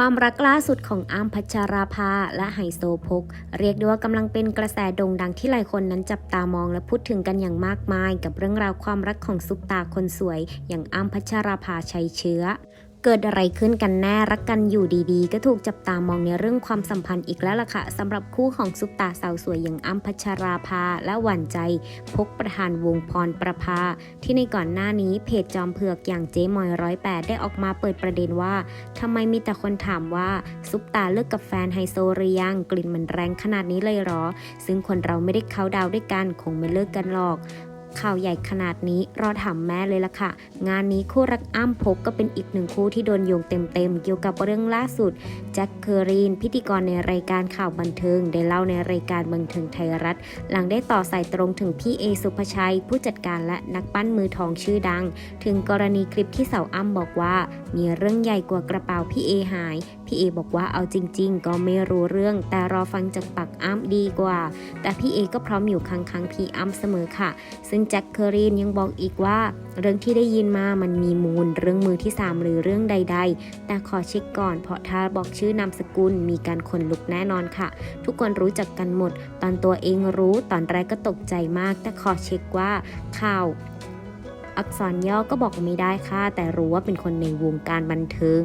ความรักล่าสุดของอ้มพัชราภาและไฮโซโพกเรียกได้ว่ากำลังเป็นกระแสโด่งดังที่หลายคนนั้นจับตามองและพูดถึงกันอย่างมากมาย กับเรื่องราวความรักของซุปตาคนสวย อย่างอ้มพัชราภาชัยเชื้อ เกิดอะไรขึ้นกันแน่รักกันอยู่ดีๆ ก็ถูกจับตามองในเรื่องความสัมพันธ์อีกแล้วล่ะค่ะสำหรับคู่ของซุปตาสาวสวยอย่างอ้ำพัชราภา และหวานใจพกประธานวงพรประภา ที่ในก่อนหน้านี้เพจจอมเผือกอย่างเจ๊มอยร้อยแปดได้ออกมาเปิดประเด็นว่าทำไมมีแต่คนถามว่าซุปตาเลิกกับแฟนไฮโซหรือยังกลิ่นมันแรงขนาดนี้เลยหรอ ซึ่งคนเราไม่ได้เขาดาวด้วยกันคงไม่เลิกกันหรอก ข่าวใหญ่ขนาดนี้รอถามแม่เลยล่ะค่ะ งานนี้คู่รักอ้ำพกก็เป็นอีกหนึ่งคู่ที่โดนโยงเต็มๆ เกี่ยวกับเรื่องล่าสุด แจ็คเคอรีน พิธีกรในรายการข่าวบันเทิง ได้เล่าในรายการบันเทิงไทยรัฐ หลังได้ต่อสายตรงถึงพี่เอสุภชัย ผู้จัดการและนักปั้นมือทองชื่อดัง ถึงกรณีคลิปที่สาวอ้ำบอกว่า มีเรื่องใหญ่กว่ากระเป๋าพี่เอหายพี่เอบอกว่าเอาจริง ๆ ก็ไม่รู้เรื่อง แต่รอฟังจากปากอ้ำดีกว่า แต่พี่เอก็พร้อมอยู่ข้างๆพี่อ้ำเสมอค่ะ ซึ่งแจ็คเคอรีนยังบอกอีกว่า เรื่องที่ได้ยินมามันมีมูล เรื่องมือที่ 3 หรือเรื่องใด ๆ แต่ขอเช็คก่อน เพราะถ้าบอกชื่อนามสกุลมีการขนลุกแน่นอนค่ะ ทุกคนรู้จักกันหมด ตอนตัวเองรู้ตอนแรกก็ตกใจมาก แต่ขอเช็คว่าข่าวอักษรย่อก็บอกไม่ได้ค่ะ แต่รู้ว่าเป็นคนในวงการบันเทิง